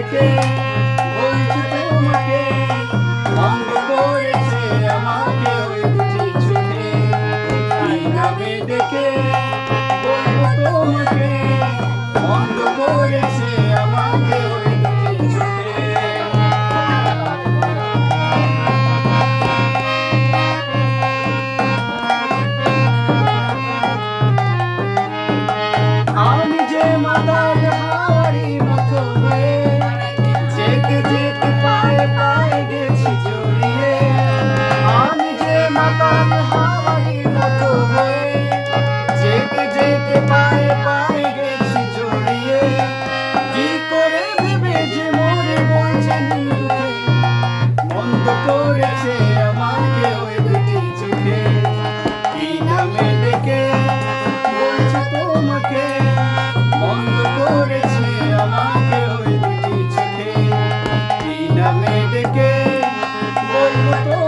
থেকে বলছি তোমাকে অঙ্গ করেছে আমাকে ওই পিছনে নামে ডেকে বলব তোমাকে? বুকে বলব